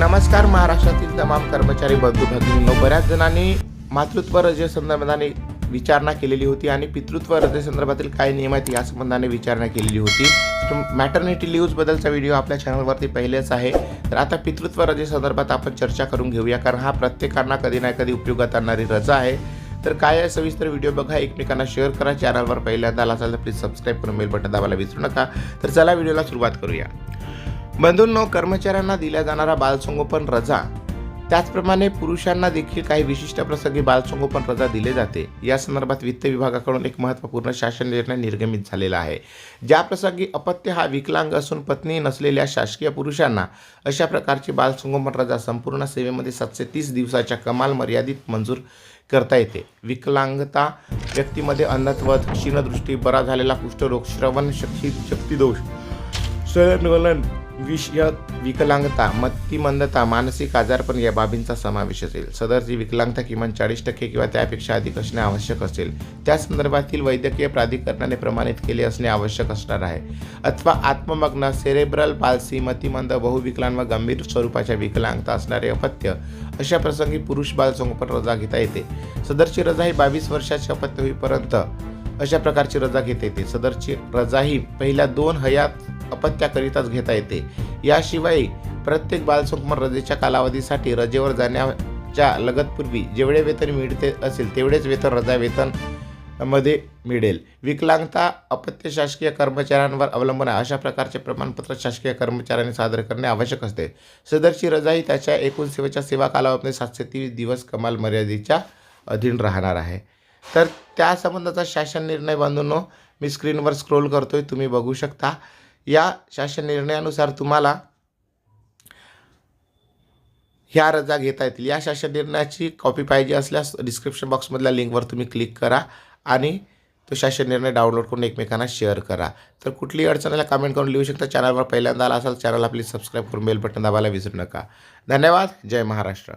नमस्कार महाराष्ट्रातील तमाम कर्मचारी बंधू भगिनींनो बऱ्याच जणांनी मातृत्व रजे संदर्भाने विचारणा केलेली होती आणि पितृत्व रजेसंदर्भातील काय नियम आहेत या संबंधाने विचारणा केलेली होती. मॅटर्निटी लिव्हजबद्दलचा व्हिडिओ आपल्या चॅनलवरती पहिलेच आहे. तर आता पितृत्व रजेसंदर्भात आपण चर्चा करून घेऊया कारण हा प्रत्येकांना कधी ना कधी उपयोगात आणणारी रजा आहे. तर काय आहे सविस्तर व्हिडिओ बघा एकमेकांना शेअर करा चॅनलवर पहिल्यांदा आला असाल तर प्लीज सबस्क्राईब करून बेल बटन दाबायला विसरू नका. तर चला व्हिडिओला सुरुवात करूया. बंधूंनो कर्मचाऱ्यांना दिल्या जाणारा बालसंगोपन रजा. त्याचप्रमाणे पुरुषांना देखील काही विशिष्ट प्रसंगी बालसंगोपन रजा दिले जाते. या संदर्भात वित्त विभागाकडून एक महत्त्वपूर्ण शासन निर्णय निर्गमित झालेला आहे. ज्या प्रसंगी अपत्य हा विकलांग असून पत्नी नसलेल्या शासकीय पुरुषांना अशा प्रकारची बालसंगोपन रजा संपूर्ण सेवेमध्ये सातशे तीस दिवसाच्या कमाल मर्यादित मंजूर करता येते. विकलांगता व्यक्तीमध्ये अन्नत्व क्षीणदृष्टी बरा झालेला कुष्ठरोग श्रवण शक्ती शक्तिदोष सलनवलन विषय विकलांगता मतिमंदता मानसिक आजारपण या बाबींचा समावेश असेल. सदरची विकलांगता किमान चाळीस टक्के किंवा त्यापेक्षा अधिक असणे आवश्यक असेल. त्या संदर्भातील वैद्यकीय प्राधिकरणाने प्रमाणित केले असणे आवश्यक असणार आहे. अथवा आत्ममग्न सेरेब्रल पाल्सी मतिमंद बहुविकलांग व गंभीर स्वरूपाच्या विकलांगता असणारे अपत्य अशा प्रसंगी पुरुष बालसंगोपन रजा घेता येते. सदरची रजा ही बावीस वर्षाची अपत्य होईपर्यंत अशा प्रकारची रजा घेता येते. सदरची रजा ही पहिल्या दोन हयात अपत्याकरिताच घेता येते. याशिवाय प्रत्येक बालसंकुमार रजेच्या कालावधीसाठी रजेवर जाण्याच्या लगतपूर्वी जेवढे वेतन मिळते असेल तेवढेच वेतन रजा वेतनमध्ये मिळेल. विकलांगता अपत्य शासकीय कर्मचाऱ्यांवर अवलंबून आहे. अशा प्रकारचे प्रमाणपत्र शासकीय कर्मचाऱ्यांनी सादर करणे आवश्यक असते. सदरची रजा ही त्याच्या एकूण सेवेच्या सेवा कालावधीमध्ये सातशे तीस दिवस कमाल मर्यादेच्या अधीन राहणार आहे. तर त्या संबंधाचा शासन निर्णय बांधून मी स्क्रीनवर स्क्रोल करतो आहे तुम्ही बघू शकता. या शासन निर्णयानुसार तुम्हाला ह्या रजा घेता येतील. या शासन निर्णयाची कॉपी पाहिजे असल्यास डिस्क्रिप्शन बॉक्समधल्या लिंकवर तुम्ही क्लिक करा आणि तो शासन निर्णय डाउनलोड करून एकमेकांना शेअर करा. तर कुठलीही अडचणीला कमेंट करून लिहू शकता. चॅनलवर पहिल्यांदा आला असाल चॅनलला प्लीज सबस्क्राईब करून बेल बटन दाबायला विसरू नका. धन्यवाद. जय महाराष्ट्र.